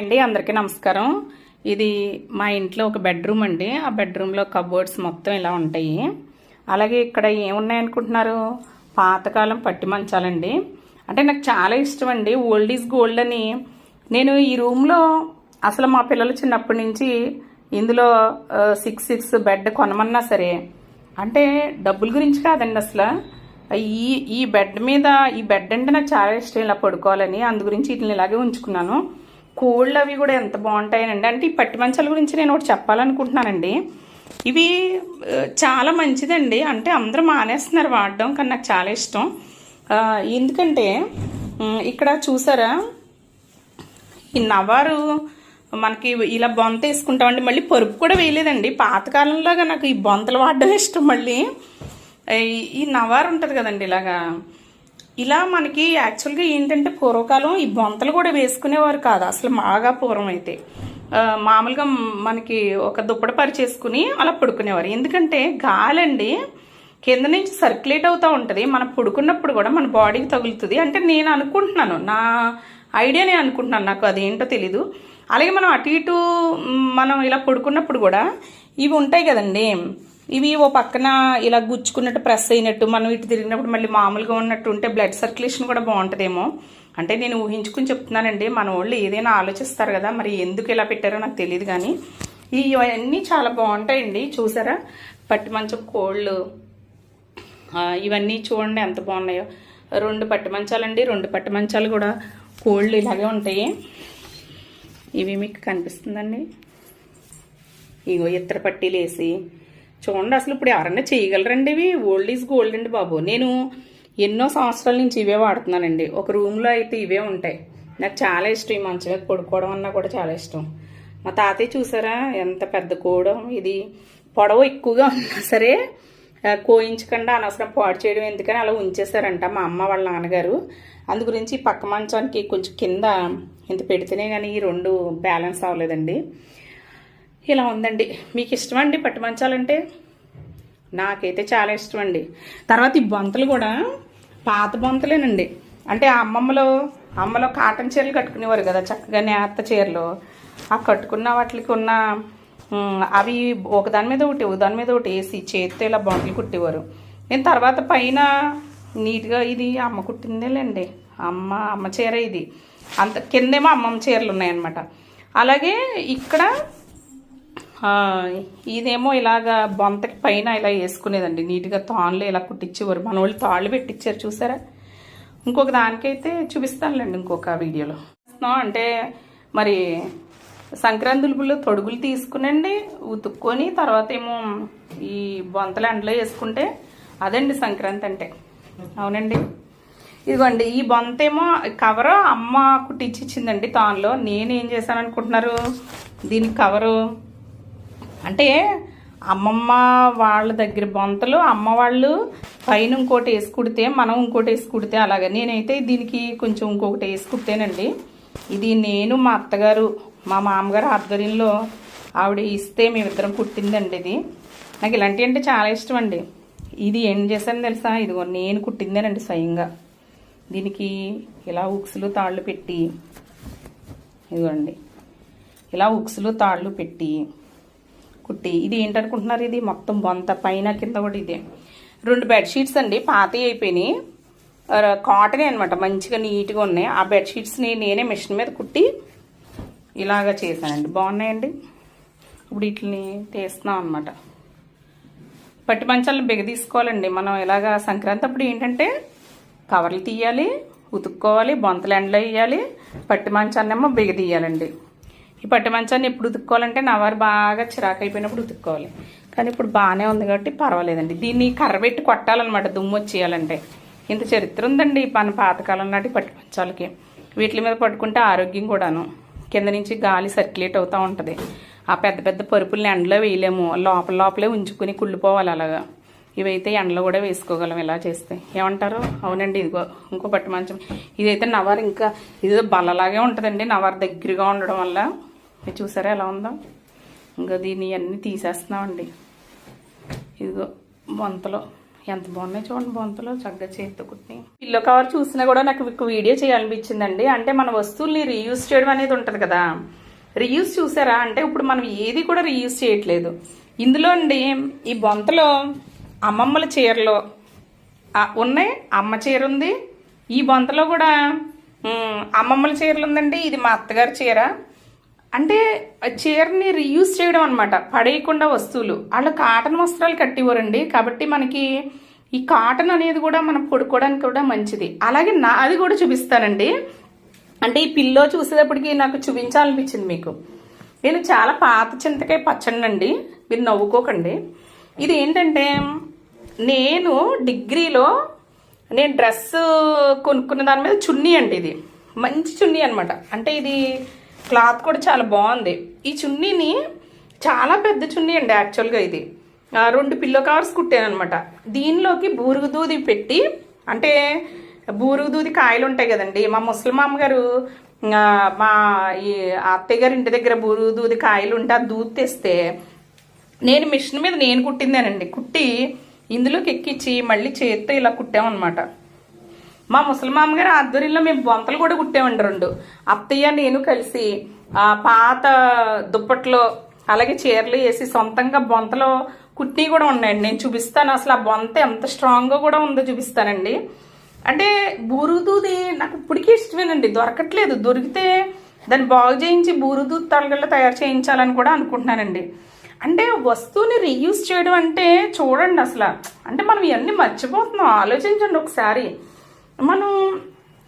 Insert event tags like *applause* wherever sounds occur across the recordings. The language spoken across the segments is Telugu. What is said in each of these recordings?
అండి అందరికీ నమస్కారం. ఇది మా ఇంట్లో ఒక బెడ్రూమ్ అండి. ఆ బెడ్రూమ్లో కబోర్డ్స్ మొత్తం ఇలా ఉంటాయి. అలాగే ఇక్కడ ఏమున్నాయనుకుంటున్నారు? పాతకాలం పట్టి మంచాలండి అంటే నాకు చాలా ఇష్టం అండి. ఓల్డ్ ఈజ్ గోల్డ్ అని. నేను ఈ రూమ్లో అసలు మా పిల్లలు చిన్నప్పటి నుంచి ఇందులో సిక్స్ సిక్స్ బెడ్ కొనమన్నా సరే అంటే డబ్బుల గురించి కాదండి అసలు. ఈ ఈ బెడ్ మీద ఈ బెడ్ అంటే నాకు చాలా ఇష్టం ఇలా పడుకోవాలని. అందు గురించి వీటిని ఇలాగే ఉంచుకున్నాను. కోళ్ళు అవి కూడా ఎంత బాగుంటాయనండి. అంటే ఈ పట్టి మంచాల గురించి నేను ఒకటి చెప్పాలనుకుంటున్నానండి. ఇవి చాలా మంచిదండి. అంటే అందరూ మానేస్తున్నారు వాడడం కానీ నాకు చాలా ఇష్టం. ఎందుకంటే ఇక్కడ చూసారా? ఈ నవారు మనకి ఇలా బొంత వేసుకుంటామండి. మళ్ళీ పరుపు కూడా వేయలేదండి. పాతకాలంలాగా నాకు ఈ బొంతలు వాడడం *laughs* ఇష్టం మళ్ళీ. ఈ నవారు ఉంటుంది కదండి ఇలాగా. ఇలా మనకి యాక్చువల్గా ఏంటంటే పూర్వకాలం ఈ బొంతలు కూడా వేసుకునేవారు కాదు. అసలు బాగా పూర్వం అయితే. మామూలుగా మనకి ఒక దుప్పడ పరిచేసుకుని అలా పడుకునేవారు. ఎందుకంటే గాలండి కింద నుంచి సర్క్యులేట్ అవుతూ ఉంటుంది. మనం పడుకున్నప్పుడు కూడా మన బాడీకి తగులుతుంది. అంటే నేను అనుకుంటున్నాను. నా ఐడియా నేను అనుకుంటున్నాను. నాకు అదేంటో తెలీదు. అలాగే మనం అటు ఇటు మనం ఇలా పడుకున్నప్పుడు కూడా ఇవి ఉంటాయి కదండి. ఇవి ఓ పక్కన ఇలా గుచ్చుకున్నట్టు ప్రెస్ అయినట్టు మనం ఇటు తిరిగినప్పుడు మళ్ళీ మామూలుగా ఉన్నట్టు ఉంటే బ్లడ్ సర్క్యులేషన్ కూడా బాగుంటుందేమో. అంటే నేను ఊహించుకుని చెప్తున్నానండి మన వాళ్ళు ఏదైనా ఆలోచిస్తారు కదా మరి ఎందుకు ఇలా పెట్టారో నాకు తెలియదు కానీ. ఇవన్నీ చాలా బాగుంటాయండి చూసారా? పట్టి మంచం కోళ్ళు. ఇవన్నీ చూడండి ఎంత బాగున్నాయో. రెండు పట్టి మంచాలండి రెండు పట్టి మంచాలు కూడా కోళ్ళు ఇలాగే ఉంటాయి. ఇవి మీకు కనిపిస్తుందండి. ఇగో ఇత్తడి పట్టీలు వేసి చూడండి అసలు ఇప్పుడు ఎవరన్నా చేయగలరండి ఇవి? ఓల్డ్ ఈజ్ గోల్డ్ అండి బాబు. నేను ఎన్నో సంవత్సరాల నుంచి ఇవే వాడుతున్నానండి. ఒక రూమ్లో అయితే ఇవే ఉంటాయి. నాకు చాలా ఇష్టం ఈ మంచం మీద పడుకోవడం అన్నా కూడా చాలా ఇష్టం. మా తాతయ్య చూసారా? ఎంత పెద్ద కోవడం ఇది పొడవు ఎక్కువగా ఉన్నా సరే కోయించకుండా అనవసరం పాడు చేయడం ఎందుకని అలా ఉంచేశారంట మా అమ్మ వాళ్ళ నాన్నగారు. అందు గురించి పక్క మంచానికి కొంచెం కింద ఇంత పెడితేనే కానీ ఈ రెండు బ్యాలెన్స్ అవ్వలేదండి. ఇలా ఉందండి. మీకు ఇష్టమా అండి పట్టు మంచాలంటే? నాకైతే చాలా ఇష్టం అండి తర్వాత ఈ బొంతలు కూడా పాత బొంతలేనండి. అంటే ఆ అమ్మమ్మలో అమ్మలో కాటన్ చీరలు కట్టుకునేవారు కదా చక్కగా నేత చీరలు. ఆ కట్టుకున్న వాటికి ఉన్న అవి ఒకదాని మీద ఒకటి ఒకదాని మీద ఒకటి వేసి చేతితో ఇలా బొంతలు కుట్టేవారు. నేను తర్వాత పైన నీట్గా ఇది అమ్మ కుట్టిందేలేండి. అమ్మ అమ్మ చీర ఇది. అంత కిందేమో అమ్మమ్మ చీరలు ఉన్నాయన్నమాట. అలాగే ఇక్కడ ఇదేమో ఇలాగా బొంతకి పైన ఇలా వేసుకునేదండి. నీట్గా తాళ్ళు ఇలా కుట్టించేవారు మన వాళ్ళు తాళ్ళు పెట్టించారు చూసారా? ఇంకొక దానికైతే చూపిస్తానులేండి ఇంకొక వీడియోలో. అంటే మరి సంక్రాంతి ఉలుపుల్లో తొడుగులు తీసుకునండి ఉతుక్కొని తర్వాత ఏమో ఈ బొంతలు ఎండలో వేసుకుంటే అదండి సంక్రాంతి అంటే. అవునండి? ఇదిగోండి ఈ బొంత ఏమో కవర్ అమ్మ కుట్టించి ఇచ్చిందండి తాన్లో. నేను ఏం చేశాను అనుకుంటున్నారు దీని కవరు అంటే అమ్మమ్మ వాళ్ళ దగ్గర బొంతలు అమ్మ వాళ్ళు పైన ఇంకోటి వేసి కుడితే మనం ఇంకోటి వేసి కుడితే అలాగే. నేనైతే దీనికి కొంచెం ఇంకొకటి వేసి కుడితేనండి ఇది నేను మా అత్తగారు మా మామగారు ఆధ్వర్యంలో ఆవిడ ఇస్తే మేమిద్దరం కుట్టిందండి ఇది. నాకు ఇలాంటివి అంటే చాలా ఇష్టం అండి. ఇది ఏం చేశాను తెలుసా? ఇదిగో నేను కుట్టిందేనండి స్వయంగా. దీనికి ఇలా ఉక్సులు తాళ్ళు పెట్టి ఇదిగోండి. ఇలా ఉక్సులు తాళ్ళు పెట్టి కుట్టి. ఇది ఏంటనుకుంటున్నారు? ఇది మొత్తం బొంత పైన కింద కూడా ఇదే. రెండు బెడ్షీట్స్ అండి పాతవి అయిపోయినాయి. కాటన్ అనమాట మంచిగా నీట్గా ఉన్నాయి. ఆ బెడ్షీట్స్ని నేనే మిషన్ మీద కుట్టి ఇలాగా చేశానండి. బాగున్నాయండి? ఇప్పుడు వీటిని తీస్తున్నాం అనమాట పట్టి మంచాలను బిగ తీసుకోవాలండి మనం ఇలాగా సంక్రాంతి అప్పుడు ఏంటంటే కవర్లు తీయాలి ఉతుక్కోవాలి బొంతలు ఎండలో వేయాలి పట్టి మంచాలనేమో బిగ తీయాలండి ఈ పట్టి మంచాన్ని ఎప్పుడు ఉతుక్కోవాలంటే నవారు బాగా చిరాకు అయిపోయినప్పుడు ఉతుక్కోవాలి. కానీ ఇప్పుడు బాగానే ఉంది కాబట్టి పర్వాలేదండి. దీన్ని కర్ర పెట్టి కొట్టాలన్నమాట దుమ్ము వచ్చేయాలంటే. ఇంత చరిత్ర ఉందండి మన పాతకాలం నాటి పట్టి మంచాలకి. వీటి మీద పట్టుకుంటే ఆరోగ్యం కూడాను. కింద నుంచి గాలి సర్క్యులేట్ అవుతూ ఉంటుంది. ఆ పెద్ద పెద్ద పరుపుల్ని ఎండలో వేయలేము. లోపల లోపలే ఉంచుకుని కుళ్ళిపోవాలి అలాగా. ఇవైతే ఎండలో కూడా వేసుకోగలం ఇలా చేస్తే. ఏమంటారు? అవునండి ఇదిగో ఇంకో పట్టు మంచం. ఇదైతే నవారు ఇంకా ఇదో బల్లలాగే ఉంటుందండి నవారు దగ్గరగా ఉండడం వల్ల. మీరు చూసారా ఎలా ఉందో? ఇంకా దీన్ని అన్నీ తీసేస్తున్నామండి. ఇదిగో బొంతలో. ఎంత బాగున్నాయి చూడండి బొంతలో. చక్కగా చేతితో కుట్టి పిల్లో కవర్ చూసినా కూడా నాకు ఒక వీడియో చేయాలనిపించిందండి. అంటే మన వస్తువుల్ని రీయూజ్ చేయడం అనేది ఉంటుంది కదా. రీయూజ్ చూసారా? అంటే ఇప్పుడు మనం ఏది కూడా రీయూజ్ చేయట్లేదు. ఇందులో అండి ఈ బొంతలో అమ్మమ్మల చీరలో ఉన్నాయి. అమ్మ చీర ఉంది. ఈ బొంతలో కూడా అమ్మమ్మల చీరలు ఉందండి. ఇది మా అత్తగారి చీర. అంటే ఆ చీరని రీయూజ్ చేయడం అనమాట పడేయకుండా వస్తువులు. వాళ్ళు కాటన్ వస్త్రాలు కట్టివ్వరండి కాబట్టి మనకి ఈ కాటన్ అనేది కూడా మనం పడుకోవడానికి కూడా మంచిది. అలాగే నా అది కూడా చూపిస్తానండి. అంటే ఈ పిల్లో చూసేటప్పటికి నాకు చూపించాలనిపించింది మీకు. నేను చాలా పాత చింతకాయ పచ్చడి అండి మీరు నవ్వుకోకండి. ఇది ఏంటంటే నేను డిగ్రీలో నేను డ్రెస్ కొనుక్కున్న దాని మీద చున్నీ అండి ఇది. మంచి చున్నీ అనమాట అంటే ఇది క్లాత్ కూడా చాలా బాగుంది. ఈ చున్నీని చాలా పెద్ద చున్నీ అండి యాక్చువల్గా ఇది. రెండు పిల్లో కవర్స్ కుట్టాను అనమాట దీనిలోకి బూరుగు దూది పెట్టి అంటే బూరుగు దూది కాయలు ఉంటాయి కదండి. మా ముసలమ్మ గారు మా ఈ అత్తయ్య గారి ఇంటి దగ్గర బూరుగు దూది కాయలు ఉంటే ఆ దూది తెస్తే నేను మిషన్ మీద నేను కుట్టిందేనండి. కుట్టి ఇందులోకి ఎక్కించి మళ్ళీ చేత్తో ఇలా కుట్టామన్నమాట. మా ముసలిమామ గారి ఆధ్వర్యంలో మేము బొంతలు కూడా కుట్టామండి రెండు. అత్తయ్య నేను కలిసి ఆ పాత దుప్పట్లో అలాగే చీరలు వేసి సొంతంగా బొంతలో కుట్టి కూడా ఉన్నాయండి. నేను చూపిస్తాను. అసలు ఆ బొంత ఎంత స్ట్రాంగ్గా కూడా ఉందో చూపిస్తానండి. అంటే బూరుదూది నాకు ఇప్పటికీ ఇష్టమేనండి. దొరకట్లేదు. దొరికితే దాన్ని బాగు చేయించి బూరుదూది తలగల్లో తయారు చేయించాలని కూడా అనుకుంటున్నానండి. అంటే వస్తువుని రీయూజ్ చేయడం అంటే చూడండి అసలు. అంటే మనం ఇవన్నీ మర్చిపోతున్నాం. ఆలోచించండి ఒకసారి. మనం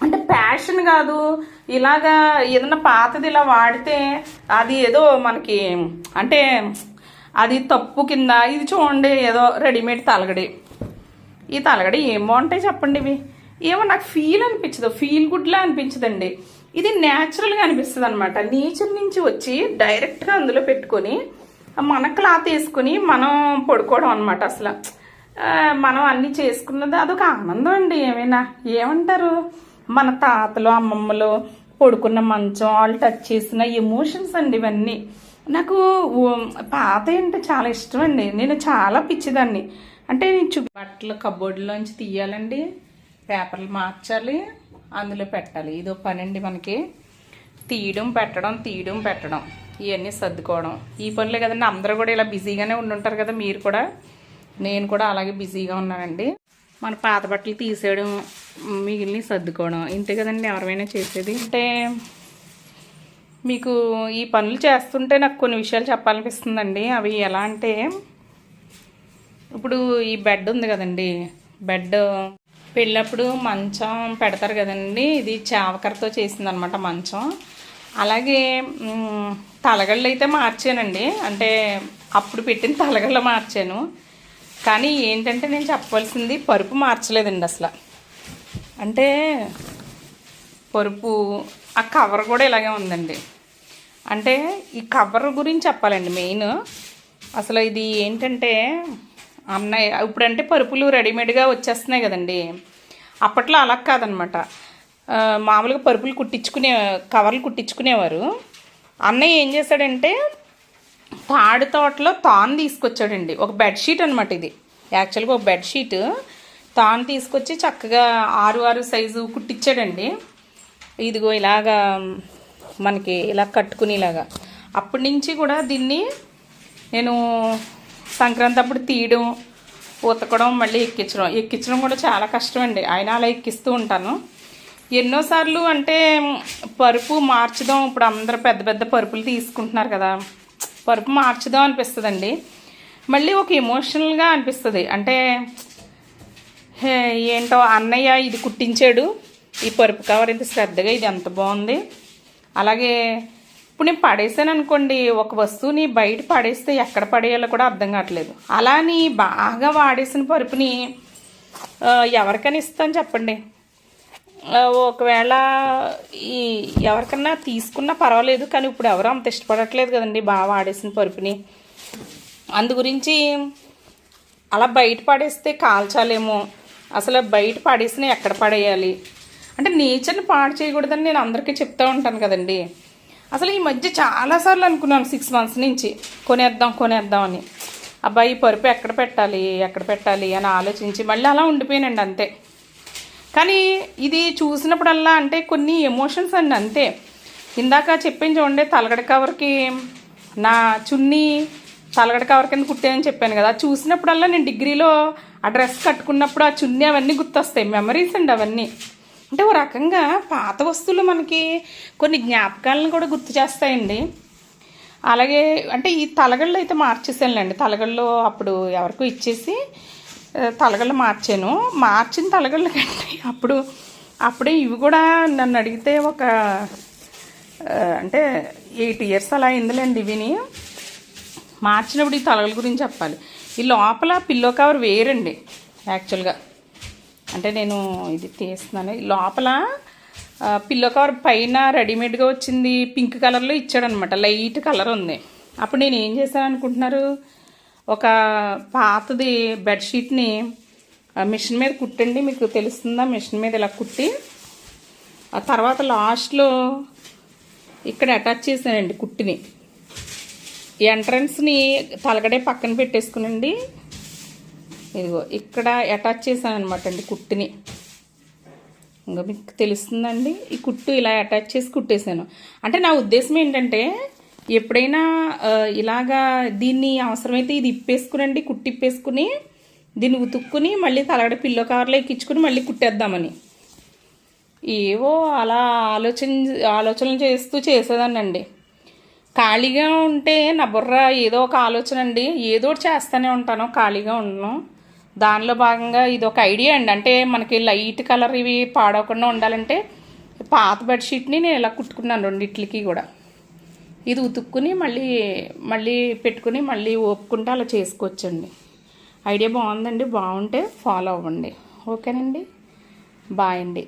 అంటే ప్యాషన్ కాదు. ఇలాగా ఏదైనా పాతది ఇలా వాడితే అది ఏదో మనకి అంటే అది తప్పు కింద ఇది చూడండి ఏదో రెడీమేడ్ తలగడి. ఈ తలగడి ఏం బాగుంటాయి చెప్పండి ఇవి. ఏమో నాకు ఫీల్ అనిపించదు. ఫీల్ గుడ్లా అనిపించదండి. ఇది న్యాచురల్గా అనిపిస్తుంది అనమాట నేచర్ నుంచి వచ్చి డైరెక్ట్గా అందులో పెట్టుకొని మన క్లాత్ వేసుకుని మనం పడుకోవడం అనమాట అసలు. మనం అన్నీ చేసుకున్నది అదొక ఆనందం అండి ఏమైనా? ఏమంటారు? మన తాతలు అమ్మమ్మలు పడుకున్న మంచం వాళ్ళు టచ్ చేసిన ఎమోషన్స్ అండి ఇవన్నీ. నాకు పాత అంటే చాలా ఇష్టం అండి. నేను చాలా పిచ్చిదాన్ని. అంటే నేను చూ బట్టలు కబోర్డ్లోంచి తీయాలండి పేపర్లు మార్చాలి అందులో పెట్టాలి. ఇదో పని అండి మనకి. తీయడం పెట్టడం తీయడం పెట్టడం. ఇవన్నీ సర్దుకోవడం. ఈ పనులే కదండి. అందరూ కూడా ఇలా బిజీగానే ఉండుంటారు కదా మీరు కూడా. నేను కూడా అలాగే బిజీగా ఉన్నానండి. మన పాత బట్టలు తీసేయడం మిగిలిన సర్దుకోవడం ఇంతే కదండి ఎవరైనా చేసేది. అంటే మీకు ఈ పనులు చేస్తుంటే నాకు కొన్ని విషయాలు చెప్పాలనిపిస్తుందండి. అవి ఎలా అంటే ఇప్పుడు ఈ బెడ్ ఉంది కదండి. బెడ్ పెళ్ళప్పుడు మంచం పెడతారు కదండి. ఇది చావకరతో చేసిందనమాట మంచం. అలాగే తలగళ్ళు అయితే మార్చానండి. అంటే అప్పుడు పెట్టిన తలగళ్ళు మార్చాను. కానీ ఏంటంటే నేను చెప్పవలసింది పరుపు మార్చలేదండి అసలు. అంటే పరుపు ఆ కవర్ కూడా ఇలాగే ఉందండి. అంటే ఈ కవర్ గురించి చెప్పాలండి మెయిన్. అసలు ఇది ఏంటంటే అన్నయ్య ఇప్పుడంటే పరుపులు రెడీమేడ్గా వచ్చేస్తున్నాయి కదండి. అప్పట్లో అలా కాదనమాట. మామూలుగా పరుపులు కుట్టించుకునే కవర్లు కుట్టించుకునేవారు. అన్నయ్య ఏం చేశాడంటే తాడు తోటలో తాను తీసుకొచ్చాడండి. ఒక బెడ్షీట్ అనమాట ఇది. యాక్చువల్గా ఒక బెడ్షీట్ తాను తీసుకొచ్చి చక్కగా ఆరు ఆరు సైజు కుట్టించాడండి ఇదిగో ఇలాగా మనకి ఇలా కట్టుకునేలాగా. అప్పటి నుంచి కూడా దీన్ని నేను సంక్రాంతి అప్పుడు తీయడం ఉతకడం మళ్ళీ ఎక్కించడం. ఎక్కించడం కూడా చాలా కష్టం అండి అయినా అలా ఎక్కిస్తూ ఉంటాను. ఎన్నోసార్లు అంటే పరుపు మార్చడం ఇప్పుడు అందరు పెద్ద పెద్ద పరుపులు తీసుకుంటున్నారు కదా. పరుపు మార్చుదాం అనిపిస్తుందండి. మళ్ళీ ఒక ఎమోషనల్గా అనిపిస్తుంది. అంటే ఏంటో అన్నయ్య ఇది కుట్టించాడు. ఈ పరుపు కవర్ ఇంత శ్రద్ధగా ఇది ఎంత బాగుంది. అలాగే ఇప్పుడు నేను పడేసాను అనుకోండి ఒక వస్తువుని బయట పడేస్తే ఎక్కడ పడేయాలో కూడా అర్థం కావట్లేదు. అలా అని బాగా వాడేసిన పరుపుని ఎవరికని ఎవరికైనా ఇస్తాను చెప్పండి. ఒకవేళ ఈ ఎవరికన్నా తీసుకున్నా పర్వాలేదు కానీ ఇప్పుడు ఎవరు అంత ఇష్టపడట్లేదు కదండి బాగా వాడేసిన పరుపుని. అందు గురించి అలా బయట పడేస్తే కాల్చాలేమో. అసలు బయట పడేసిన ఎక్కడ పడేయాలి? అంటే నేచర్ని పాడు చేయకూడదని నేను అందరికీ చెప్తూ ఉంటాను కదండి. అసలు ఈ మధ్య చాలాసార్లు అనుకున్నాను సిక్స్ మంత్స్ నుంచి కొనేద్దాం కొనేద్దాం అని. అబ్బాయి ఈ పరుపు ఎక్కడ పెట్టాలి ఎక్కడ పెట్టాలి అని ఆలోచించి మళ్ళీ అలా ఉండిపోయానండి అంతే. కానీ ఇది చూసినప్పుడల్లా అంటే కొన్ని ఎమోషన్స్ అండి అంతే. ఇందాక చెప్పాను చూడండి తలగడ కవర్కి నా చున్నీ తలగడ కవర్ కింద కుట్టానని చెప్పాను కదా. చూసినప్పుడల్లా నేను డిగ్రీలో ఆ డ్రెస్ కట్టుకున్నప్పుడు ఆ చున్నీ అవన్నీ గుర్తొస్తాయి మెమరీస్ అండి అవన్నీ. అంటే ఓ రకంగా పాత వస్తువులు మనకి కొన్ని జ్ఞాపకాలను కూడా గుర్తు చేస్తాయండి. అలాగే అంటే ఈ తలగళ్ళు అయితే మార్చేసానులేండి తలగళ్ళు అప్పుడు ఎవరికో ఇచ్చేసి తలగళ్ళు మార్చాను. మార్చిన తలగళ్ళు కంటే అప్పుడు అప్పుడే ఇవి కూడా నన్ను అడిగితే ఒక అంటే ఎయిట్ ఇయర్స్ అలా అయిందిలేండి ఇవిని మార్చినప్పుడు ఈ తలగల గురించి చెప్పాలి. ఈ లోపల పిల్లో కవర్ వేరండి యాక్చువల్గా. అంటే నేను ఇది తీస్తున్నాను. లోపల పిల్లో కవర్ పైన రెడీమేడ్గా వచ్చింది పింక్ కలర్లో ఇచ్చాడనమాట లైట్ కలర్ ఉంది. అప్పుడు నేను ఏం చేశాను అనుకుంటున్నారు? ఒక పాతది బెడ్షీట్ని ఆ, మిషన్ మీద కుట్టండి మీకు తెలుస్తుందా? మిషన్ మీద ఇలా కుట్టి ఆ తర్వాత లాస్ట్లో ఇక్కడ అటాచ్ చేశానండి కుట్టిని. ఎంట్రన్స్ని తలగడే పక్కన పెట్టేసుకునండి. ఇదిగో ఇక్కడ అటాచ్ చేశాను అనమాట అండి కుట్టుని. ఇంకా మీకు తెలుస్తుందండి? ఈ కుట్టు ఇలా అటాచ్ చేసి కుట్టేశాను. అంటే నా ఉద్దేశం ఏంటంటే ఎప్పుడైనా ఇలాగా దీన్ని అవసరమైతే ఇది ఇప్పేసుకునండి కుట్టిప్పేసుకుని దీన్ని ఉతుక్కుని మళ్ళీ తలగడ పిల్లో కవర్లో ఎక్కించుకుని మళ్ళీ కుట్టేద్దామని. ఏవో అలా ఆలోచన ఆలోచనలు చేస్తూ చేసేదానండి ఖాళీగా ఉంటే నా బుర్ర ఏదో ఒక ఆలోచన అండి ఏదో ఒకటి చేస్తూనే ఉంటాను ఖాళీగా ఉండను. దానిలో భాగంగా ఇది ఒక ఐడియా అండి. అంటే మనకి లైట్ కలర్ ఇవి పాడవకుండా ఉండాలంటే పాత బెడ్షీట్ని నేను ఇలా కుట్టుకున్నాను రెండిట్లకి కూడా. ఇది ఉతుక్కుని మళ్ళీ మళ్ళీ పెట్టుకుని మళ్ళీ ఓపుకుంటే అలా చేసుకోవచ్చండి. ఐడియా బాగుందండి బాగుంటే ఫాలో అవ్వండి. ఓకేనండి? బాయ్ అండి.